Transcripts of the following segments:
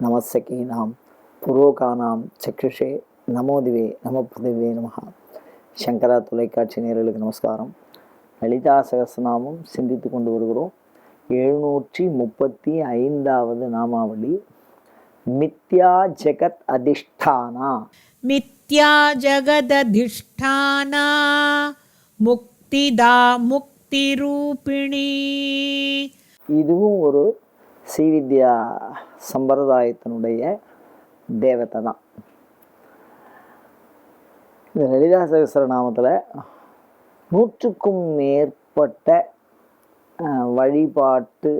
நமசகீனாம் புரோகானாம் சக்ரிஷே நமோதிவே நம புதிவே நமகா சங்கரா தொலைக்காட்சி நேரலுக்கு நமஸ்காரம். லலிதா சகசநாமம் சிந்தித்து கொண்டு வருகிறோம். எழுநூற்றி முப்பத்தி ஐந்தாவது நாமாவளி. மித்யா ஜெகத் அதிஷ்டானா. மித்யா ஜகததிஷ்டானா முக்திதா முக்தி ரூபிணி இதுவும் ஒரு ஸ்ரீவித்யா சம்பிரதாயத்தினுடைய தேவதை தான். இந்த லலிதா சகஸ்ரநாமத்தில் நூற்றுக்கும் மேற்பட்ட வழிபாட்டு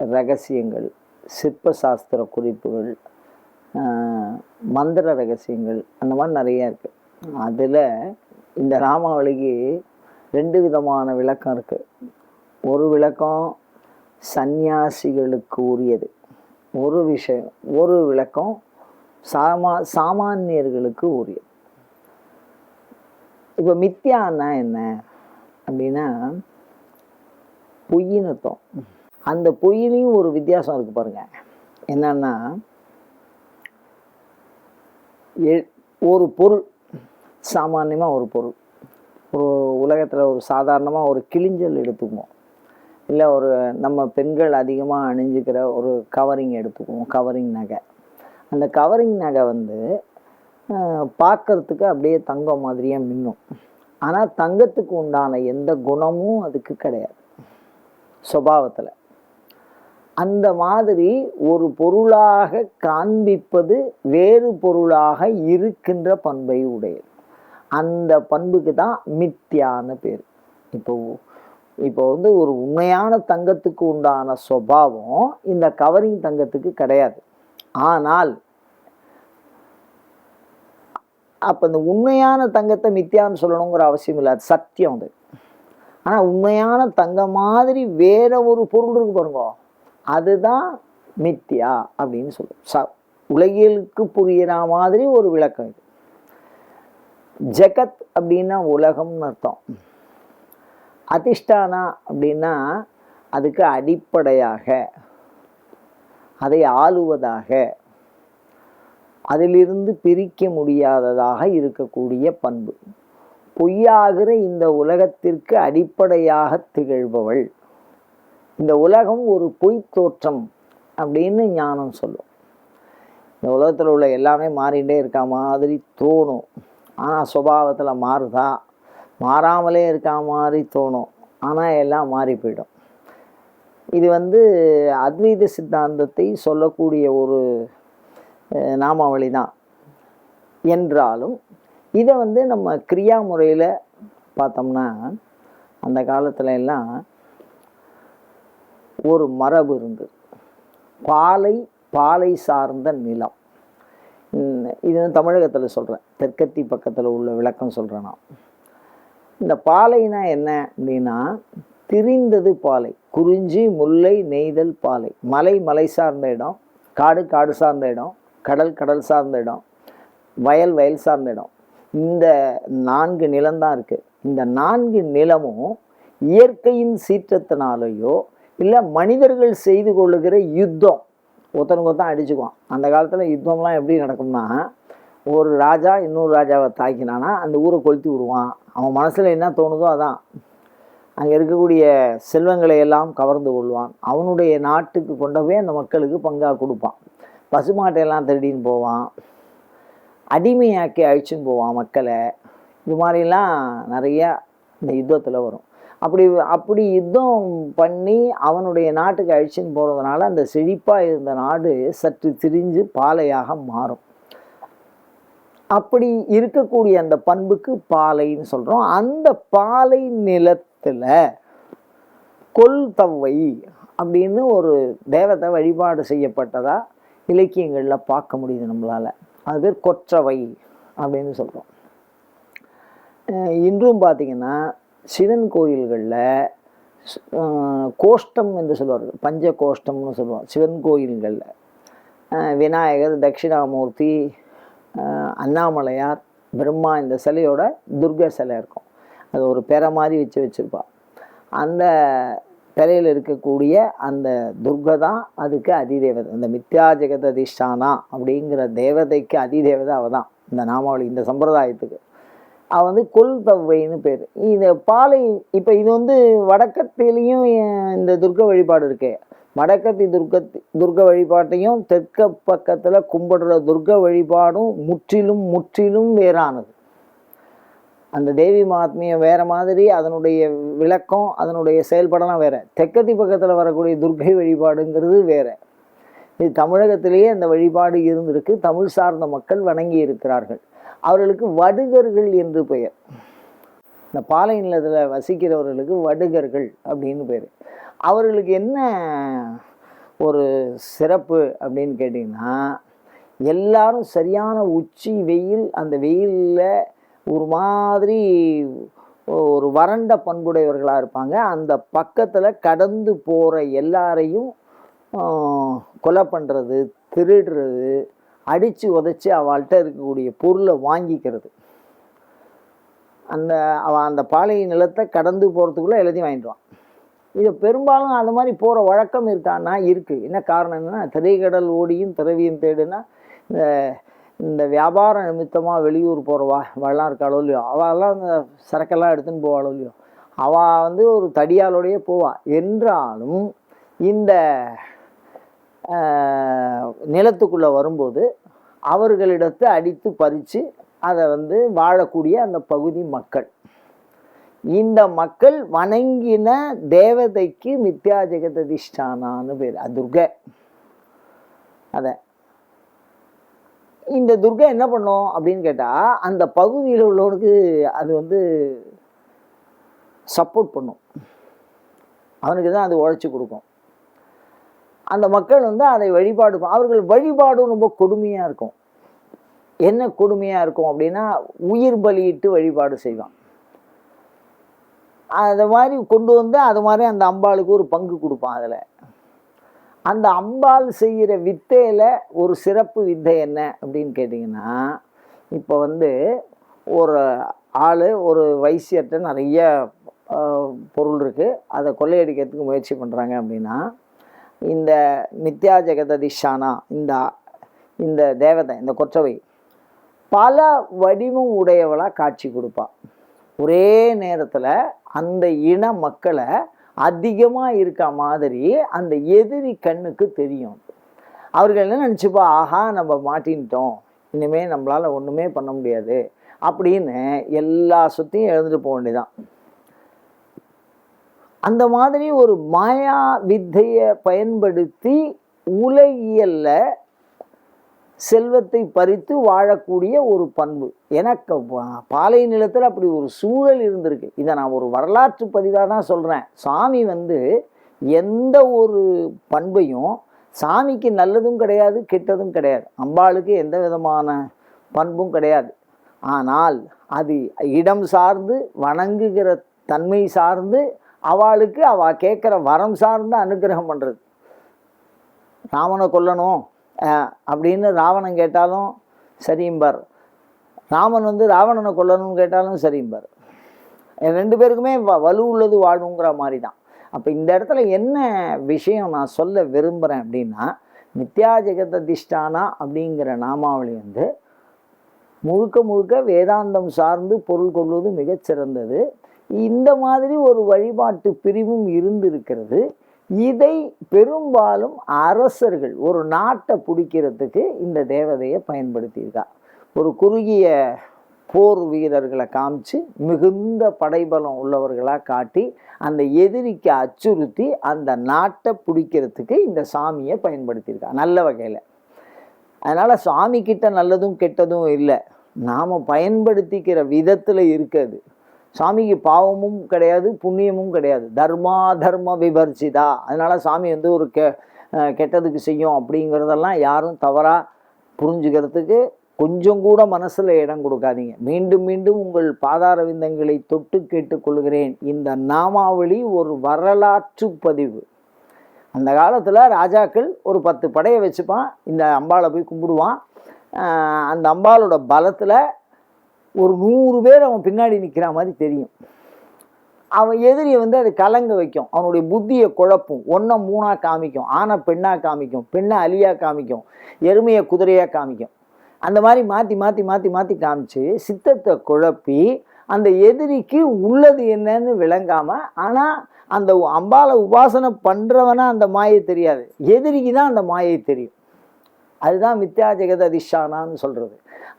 ரகசியங்கள் சிற்ப சாஸ்திர குறிப்புகள் மந்திர ரகசியங்கள் அந்த மாதிரி நிறைய இருக்குது அதில் இந்த ராமாவளிக்கு ரெண்டு விதமான விளக்கம் இருக்குது ஒரு விளக்கம் சந்நியாசிகளுக்கு உரியது. ஒரு விஷயம் ஒரு விளக்கம் சாமா சாமானியர்களுக்கு உரியது. இப்போ மித்யான்னா என்ன? அப்படின்னா பொய்ன்னு அர்த்தம். அந்த பொய்யிலையும் ஒரு வித்தியாசம் இருக்குது பாருங்கள் என்னன்னா எ- ஒரு பொருள் சாமானியமாக ஒரு பொருள். ஒரு உலகத்தில் ஒரு சாதாரணமாக ஒரு கிளிஞ்சல் எடுத்துக்குவோம். இல்லை ஒரு நம்ம பெண்கள் அதிகமாக அணிஞ்சுக்கிற ஒரு கவரிங் எடுத்துக்குவோம் கவரிங் நகை. அந்த கவரிங் நகை வந்து பார்க்கறதுக்கு அப்படியே தங்கம் மாதிரியே மின்னும். ஆனால் தங்கத்துக்கு உண்டான எந்த குணமும் அதுக்கு கிடையாது. சுபாவத்தில். அந்த மாதிரி ஒரு பொருளாக காண்பிப்பது வேறு பொருளாக இருக்கின்ற பண்பை உடையது. அந்த பண்புக்கு தான் மித்தியான பேர். இப்போ இப்போ வந்து ஒரு உண்மையான தங்கத்துக்கு உண்டான சுபாவம் இந்த கவரிங் தங்கத்துக்கு கிடையாது. ஆனால் அப்போ இந்த உண்மையான தங்கத்தை மித்தியான்னு சொல்லணுங்கிற அவசியம் இல்லை. அது சத்தியம் அது. ஆனால் உண்மையான தங்கம் மாதிரி வேற ஒரு பொருள் இருக்கு பாருங்க. அதுதான் மித்தியா அப்படின்னு சொல்லுவோம் ச உலகியலுக்கு புரியிற மாதிரி ஒரு விளக்கம் இது. ஜெகத் அப்படின்னா உலகம்னு அர்த்தம். அதிஷ்டானா அப்படின்னா அதுக்கு அடிப்படையாக அதை ஆளுவதாக அதிலிருந்து பிரிக்க முடியாததாக இருக்கக்கூடிய பண்பு. பொய்யாகிற இந்த உலகத்திற்கு அடிப்படையாக திகழ்பவள். இந்த உலகம் ஒரு பொய் தோற்றம் அப்படின்னு ஞானம் சொல்லும். இந்த உலகத்தில் உள்ள எல்லாமே மாறிகிட்டே இருக்க மாதிரி தோணும். ஆனால் சுபாவத்தில் மாறுதா? மாறாமலே இருக்கா மாதிரி தோணும். ஆனால் எல்லாம் மாறி போயிடும். இது வந்து அத்வைத சித்தாந்தத்தை சொல்லக்கூடிய ஒரு நாமாவளி தான். என்றாலும் இதை வந்து நம்ம கிரியா முறையில் பார்த்தோம்னா அந்த காலத்துல எல்லாம் ஒரு மரபு இருந்தது பாலை பாலை சார்ந்த நிலம். இது வந்து தமிழகத்தில் சொல்கிறேன் தெற்கத்தி பக்கத்தில் உள்ள விளக்கம் சொல்கிறேன் நான். இந்த பாலைனா என்ன அப்படின்னா திரிந்தது பாலை குறிஞ்சி முல்லை நெய்தல் பாலை. மலை மலை சார்ந்த இடம் காடு காடு சார்ந்த இடம் கடல் கடல் சார்ந்த இடம் வயல் வயல் சார்ந்த இடம். இந்த நான்கு நிலம்தான் இருக்குது இந்த நான்கு நிலமும் இயற்கையின் சீற்றத்தினாலேயோ இல்லை மனிதர்கள் செய்து கொள்ளுகிற யுத்தம் ஒருத்தனுக்கு ஒருத்தன் அடிச்சுக்குவான். அந்த காலத்தில் யுத்தம்லாம் எப்படி நடக்கும்னா ஒரு ராஜா இன்னொரு ராஜாவை தாக்கினானா அந்த ஊரை கொளுத்தி விடுவான். அவன் மனசில் என்ன தோணுதோ அதான். அங்கே இருக்கக்கூடிய செல்வங்களை எல்லாம் கவர்ந்து கொள்வான். அவனுடைய நாட்டுக்கு கொண்டு போய் அந்த மக்களுக்கு பங்காக கொடுப்பான். பசுமாட்டையெல்லாம் திருடின்னு போவான். அடிமையாக்கி அழிச்சுன்னு போவான் மக்களை. இது மாதிரிலாம் நிறையா இந்த யுத்தத்தில் வரும். அப்படி அப்படி யுத்தம் பண்ணி அவனுடைய நாட்டுக்கு அழிச்சின்னு போகிறதுனால அந்த செழிப்பாக இருந்த நாடு சற்று திரிஞ்சு பாலையாக மாறும். அப்படி இருக்கக்கூடிய அந்த பண்புக்கு பாலைன்னு சொல்கிறோம் அந்த பாலை நிலத்தில் கொல் தவ்வை அப்படின்னு ஒரு தேவதை வழிபாடு செய்யப்பட்டதா இலக்கியங்களில் பார்க்க முடியுது நம்மளால். அது பேர் கொற்றவை அப்படின்னு சொல்கிறோம் இன்றும் பார்த்தீங்கன்னா சிவன் கோயில்களில் கோஷ்டம் என்று சொல்லுவார்கள் பஞ்ச கோஷ்டம்னு சொல்லுவோம். சிவன் கோயில்களில். விநாயகர் தட்சிணாமூர்த்தி அண்ணாமலையார் பிரம்மா இந்த சிலையோட துர்கை சிலை இருக்கும். அது ஒரு பெற மாதிரி வச்சு வச்சுருப்பா. அந்த சிலையில் இருக்கக்கூடிய அந்த துர்கை தான் அதுக்கு அதிதேவதை. இந்த மித்யா ஜெகத் அதிஷ்டானா அப்படிங்கிற தேவதைக்கு அதிதேவதை அவள் தான். இந்த நாமாவளி இந்த சம்பிரதாயத்துக்கு. அவள் வந்து கொல் தவ்வைன்னு பேர். இந்த பாலை இப்போ இது வந்து வடக்கத்திலையும் இந்த துர்க்க வழிபாடு இருக்கே. வடக்கத்தி துர்க்கத்தி துர்க்க வழிபாட்டையும் தெற்க பக்கத்தில் கும்பிடுற துர்க்க வழிபாடும் முற்றிலும் முற்றிலும் வேறானது. அந்த தேவி மகாத்மியம் வேறு மாதிரி அதனுடைய விளக்கம் அதனுடைய செயல்படலாம் வேறு. தெற்கத்தி பக்கத்தில் வரக்கூடிய துர்க்கை வழிபாடுங்கிறது வேறு. இது தமிழகத்திலேயே அந்த வழிபாடு இருந்திருக்கு. தமிழ் சார்ந்த மக்கள் வணங்கி இருக்கிறார்கள். அவர்களுக்கு வடுகர்கள் என்று பெயர். இந்த பாலை நிலத்தில் வசிக்கிறவர்களுக்கு வடுகர்கள் அப்படின்னு பேர். அவர்களுக்கு என்ன ஒரு சிறப்பு அப்படின்னு கேட்டிங்கன்னா எல்லாரும் சரியான உச்சி வெயில் அந்த வெயிலில் ஒரு மாதிரி ஒரு வறண்ட பண்புடையவர்களாக இருப்பாங்க. அந்த பக்கத்தில் கடந்து போகிற எல்லாரையும் கொலை பண்ணுறது திருடுறது அடித்து உதைச்சி அவள்கிட்ட இருக்கக்கூடிய பொருளை வாங்கிக்கிறது. அந்த அவள் அந்த பாலை நிலத்தை கடந்து போகிறதுக்குள்ளே எல்லாத்தையும் வாங்கிடுவான். இது பெரும்பாலும் அந்த மாதிரி போகிற வழக்கம் இருக்கான்னா இருக்குது என்ன காரணம் என்னென்னா திரைக்கடல் ஓடியும் திரவியம் தேடுனா இந்த இந்த வியாபார நிமித்தமாக வெளியூர் போகிறவா வெள்ளம் இருக்காளோ இல்லையோ அவெல்லாம் அந்த சரக்கெல்லாம் எடுத்துன்னு போவாளோ இல்லையோ அவள் வந்து ஒரு தடியாலோடையே போவா. என்றாலும் இந்த நிலத்துக்குள்ளே வரும்போது அவர்களிடத்தை அடித்து பறித்து அதை வந்து வாழக்கூடிய அந்த பகுதி மக்கள். இந்த மக்கள் வணங்கின தேவதைக்கு மித்யா ஜெகததிஷ்டானான்னு பேர். துர்கை. அதை. இந்த துர்கை என்ன பண்ணும் அப்படின்னு கேட்டால் அந்த பகுதியில் உள்ளவனுக்கு அது வந்து சப்போர்ட் பண்ணும். அவனுக்கு தான் அது உழைச்சி கொடுக்கும். அந்த மக்கள் வந்து அதை வழிபாடு அவர்கள் வழிபாடும் ரொம்ப கொடுமையாக இருக்கும். என்ன கொடுமையாக இருக்கும் அப்படின்னா உயிர் பலியிட்டு வழிபாடு செய்வான். அதை மாதிரி கொண்டு வந்து அது மாதிரி அந்த அம்பாளுக்கு ஒரு பங்கு கொடுப்பான் அதில். அந்த அம்பாள் செய்கிற வித்தையில் ஒரு சிறப்பு வித்தை என்ன அப்படின்னு கேட்டிங்கன்னா இப்போ வந்து ஒரு ஆள் ஒரு வைசியர்கிட்ட நிறைய பொருள் இருக்குது அதை கொள்ளையடிக்கிறதுக்கு முயற்சி பண்ணுறாங்க அப்படின்னா இந்த மித்யா ஜெகததிஷானா இந்த இந்த தேவதை இந்த கொற்றவை பல வடிவம் உடையவளாக காட்சி கொடுப்பாள் ஒரே நேரத்தில் அந்த இன மக்களை அதிகமாக இருக்க மாதிரி அந்த எதிரி கண்ணுக்கு தெரியும். அவர்கள் என்ன நினச்சிப்பா ஆஹா நம்ம மாட்டின்ட்டோம். இனிமேல் நம்மளால் ஒன்றுமே பண்ண முடியாது. அப்படின்னு எல்லா சுற்றியும் எழுந்துட்டு போக வேண்டியதான் அந்த மாதிரி ஒரு மாயா வித்தையை பயன்படுத்தி உலகியலில் செல்வத்தை பறித்து வாழக்கூடிய ஒரு பண்பு. எனக்கு பா- பாலை நிலத்தில் அப்படி ஒரு சூழல் இருந்திருக்கு. இதை நான் ஒரு வரலாற்று பதிவாக தான் சொல்கிறேன் சாமி வந்து எந்த ஒரு பண்பையும் சாமிக்கு நல்லதும் கிடையாது கெட்டதும் கிடையாது. அம்பாளுக்கு எந்த விதமான பண்பும் கிடையாது. ஆனால் அது இடம் சார்ந்து வணங்குகிற தன்மை சார்ந்து அவளுக்கு அவள் கேட்குற வரம் சார்ந்து அனுக்கிரகம் பண்ணுறது ராமனை கொல்லணும். அப்படின்னு ராவணன் கேட்டாலும் சரிம்பார் ராமன் வந்து ராவணனை கொல்லணும்னு கேட்டாலும் சரிம்பார் ரெண்டு பேருக்குமே வ வலு உள்ளது வாழுங்கிற மாதிரி தான் அப்போ இந்த இடத்துல என்ன விஷயம் நான் சொல்ல விரும்புகிறேன் அப்படின்னா மித்யா ஜெகததிஷ்டானா அப்படிங்கிற நாமாவளி வந்து முழுக்க முழுக்க வேதாந்தம் சார்ந்து பொருள் கொள்வது மிகச்சிறந்தது. இந்த மாதிரி ஒரு வழிபாட்டு பிரிவும் இருந்திருக்கிறது. இதை பெரும்பாலும் அரசர்கள் ஒரு நாட்டை பிடிக்கிறதுக்கு இந்த தேவதையை பயன்படுத்தியிருக்கா. ஒரு குறுகிய போர் வீரர்களை காமிச்சு மிகுந்த படைபலம் உள்ளவர்களாக காட்டி அந்த எதிரிக்கு அச்சுறுத்தி அந்த நாட்டை பிடிக்கிறதுக்கு இந்த சாமியை பயன்படுத்தியிருக்கா நல்ல வகையில். அதனால் சாமி கிட்ட நல்லதும் கெட்டதும் இல்லை. நாம் பயன்படுத்திக்கிற விதத்தில் இருக்குது. சாமிக்கு பாவமும் கிடையாது புண்ணியமும் கிடையாது. தர்மா தர்ம விவர்ஜிதா அதனால் சாமி வந்து ஒரு கெ கெட்டதுக்கு செய்யும் அப்படிங்கிறதெல்லாம் யாரும் தவறாக புரிஞ்சுக்கிறதுக்கு கொஞ்சம் கூட மனசில் இடம் கொடுக்காதீங்க. மீண்டும் மீண்டும் உங்கள் பாதார விந்தங்களை தொட்டு கேட்டுக்கொள்கிறேன். இந்த நாமாவளி ஒரு வரலாற்று பதிவு. அந்த காலத்தில் ராஜாக்கள் ஒரு பத்து படையை வச்சுப்பான். இந்த அம்பாளை போய் கும்பிடுவான். அந்த அம்பாளோட பலத்தில் ஒரு நூறு பேர் அவன் பின்னாடி நிற்கிற மாதிரி தெரியும். அவன் எதிரியை வந்து அது கலங்க வைக்கும். அவனுடைய புத்தியை குழப்பும். ஒன்றை மூணாக காமிக்கும். ஆனை பெண்ணாக காமிக்கும். பெண்ணை அலியாக காமிக்கும். எருமையை குதிரையாக காமிக்கும். அந்த மாதிரி மாற்றி மாற்றி மாற்றி மாற்றி காமிச்சு சித்தத்தை குழப்பி அந்த எதிரிக்கு உள்ளது என்னன்னு விளங்காமல் ஆனால் அந்த அம்பாளை உபாசனை பண்ணுறவனா அந்த மாயை தெரியாது. எதிரிக்கு தான் அந்த மாயை தெரியும். அதுதான் மித்யா ஜெகத அதிஷானான்னு சொல்கிறது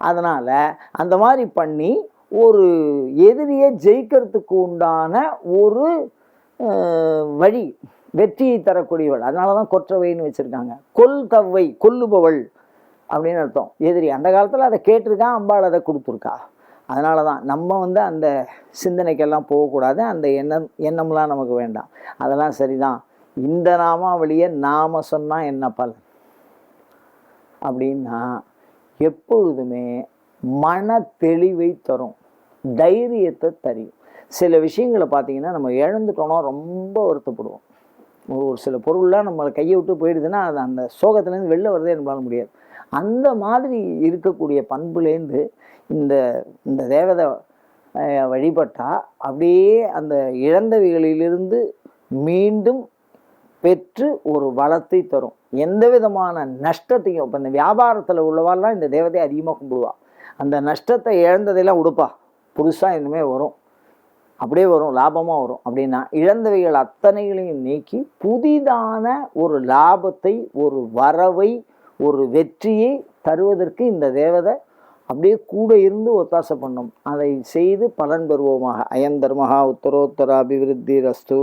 அதனால் அந்த மாதிரி பண்ணி ஒரு எதிரியை ஜெயிக்கிறதுக்கு உண்டான ஒரு வழி வெற்றியை தரக்கூடியவள். அதனால தான் கொற்றவைன்னு வச்சுருக்காங்க. கொல் தவ்வை கொல்லுபவள் அப்படின்னு அர்த்தம். எதிரி அந்த காலத்தில் அதை கேட்டிருக்கான் அம்பாள் அதை கொடுத்துருக்கா. அதனால தான் நம்ம வந்து அந்த சிந்தனைக்கெல்லாம் போகக்கூடாது. அந்த எண்ணம் எண்ணம்லாம் நமக்கு வேண்டாம். அதெல்லாம் சரிதான். இந்த நாமாவளியை நாம சொன்னால் என்ன பலன்? அப்படின்னா எப்பொழுதுமே மன தெளிவை தரும். தைரியத்தை தரும். சில விஷயங்களை பார்த்தீங்கன்னா நம்ம இழந்துட்டோம்னா ரொம்ப வருத்தப்படுவோம். ஒரு ஒரு சில பொருள்லாம் நம்மளை கையை விட்டு போயிடுதுன்னா அது அந்த சோகத்துலேருந்து வெளில வரதே நம்மளால முடியாது. அந்த மாதிரி இருக்கக்கூடிய பண்புலேருந்து இந்த இந்த தேவதை வழிபட்டால் அப்படியே அந்த இழந்தவைகளிலிருந்து மீண்டும் பெற்று ஒரு வளத்தை தரும். எந்த விதமான நஷ்டத்தையும் இப்போ இந்த வியாபாரத்தில் உள்ளவாள்லாம் இந்த தேவதையை அதிகமாக கும்பிடுவா. அந்த நஷ்டத்தை இழந்ததையெல்லாம் உடுப்பா. புதுசாக இனிமேல் வரும். அப்படியே வரும் லாபமாக வரும். அப்படின்னா இழந்தவைகள் அத்தனைகளையும் நீக்கி புதிதான ஒரு லாபத்தை ஒரு வரவை ஒரு வெற்றியை தருவதற்கு இந்த தேவதை அப்படியே கூட இருந்து ஒத்தாசை பண்ணும். அதை செய்து பலன் பெறுவோமாக. அயன் தர்மஹா உத்தரோத்தர அபிவிருத்தி ரஸ்து